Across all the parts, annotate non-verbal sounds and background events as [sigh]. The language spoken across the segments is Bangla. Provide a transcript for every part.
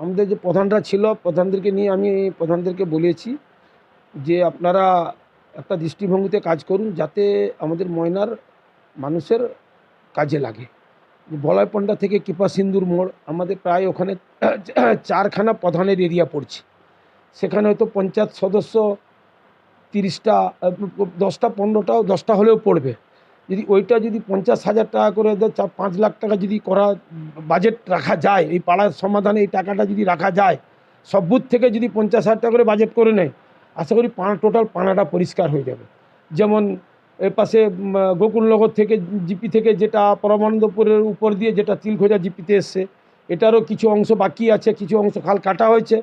আমাদের যে প্রধানরা ছিল, প্রধানদেরকে নিয়ে আমি প্রধানদেরকে বলেছি যে আপনারা একটা দৃষ্টিভঙ্গিতে কাজ করুন যাতে আমাদের ময়নার মানুষের কাজে লাগে। বলয় পণ্ডা থেকে কৃপা সিন্দুর মোড়, আমাদের প্রায় ওখানে [clears throat] চারখানা প্রধানের এরিয়া পড়ছে। সেখানে হয়তো পঞ্চায়েত সদস্য তিরিশটা, দশটা, পনেরোটাও, দশটা হলেও পড়বে। যদি ওইটা যদি পঞ্চাশ হাজার টাকা করে চার, পাঁচ লাখ টাকা যদি করা বাজেট রাখা যায়, এই পাড়ার সমাধানে এই টাকাটা যদি রাখা যায়, সব বুথ থেকে যদি পঞ্চাশ হাজার টাকা করে বাজেট করে নেয়, আশা করি পাড়া টোটাল পাড়াটা পরিষ্কার হয়ে যাবে। যেমন পাশে গোকুলনগর থেকে, জিপি থেকে যেটা পরমানন্দপুরের উপর দিয়ে যেটা তিলখোজা জিপিতে এসছে, এটারও কিছু অংশ বাকি আছে, কিছু অংশ খাল কাটা হয়েছে।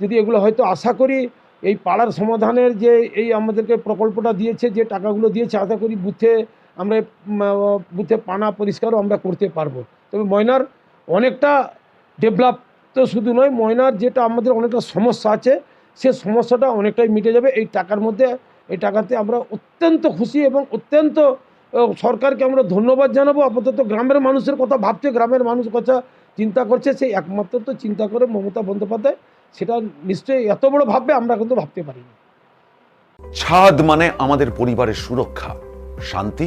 যদি এগুলো হয়তো আশা করি, এই পাড়ার সমাধানের যে, এই আমাদেরকে প্রকল্পটা দিয়েছে, যে টাকাগুলো দিয়েছে, আশা করি বুথে আমরা বুথে পানা পরিষ্কারও আমরা করতে পারব। তবে ময়নার অনেকটা ডেভেলপ তো শুধু নয়, ময়নার যেটা আমাদের অনেকটা সমস্যা আছে, সে সমস্যাটা অনেকটাই মিটে যাবে। এই টাকার মধ্যে, এই টাকাতে আমরা অত্যন্ত খুশি এবং অত্যন্ত সরকারকে আমরা ধন্যবাদ জানাব। আপাতত গ্রামের মানুষের কথা ভাবছে, গ্রামের মানুষ কথা চিন্তা করছে। সেই একমাত্র তো চিন্তা করে মমতা বন্দ্যোপাধ্যায়, সেটা নিশ্চয়ই এত বড় ভাববে, আমরা কিন্তু ভাবতে পারিনি। ছাদ মানে আমাদের পরিবারের সুরক্ষা, শান্তি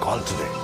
call today.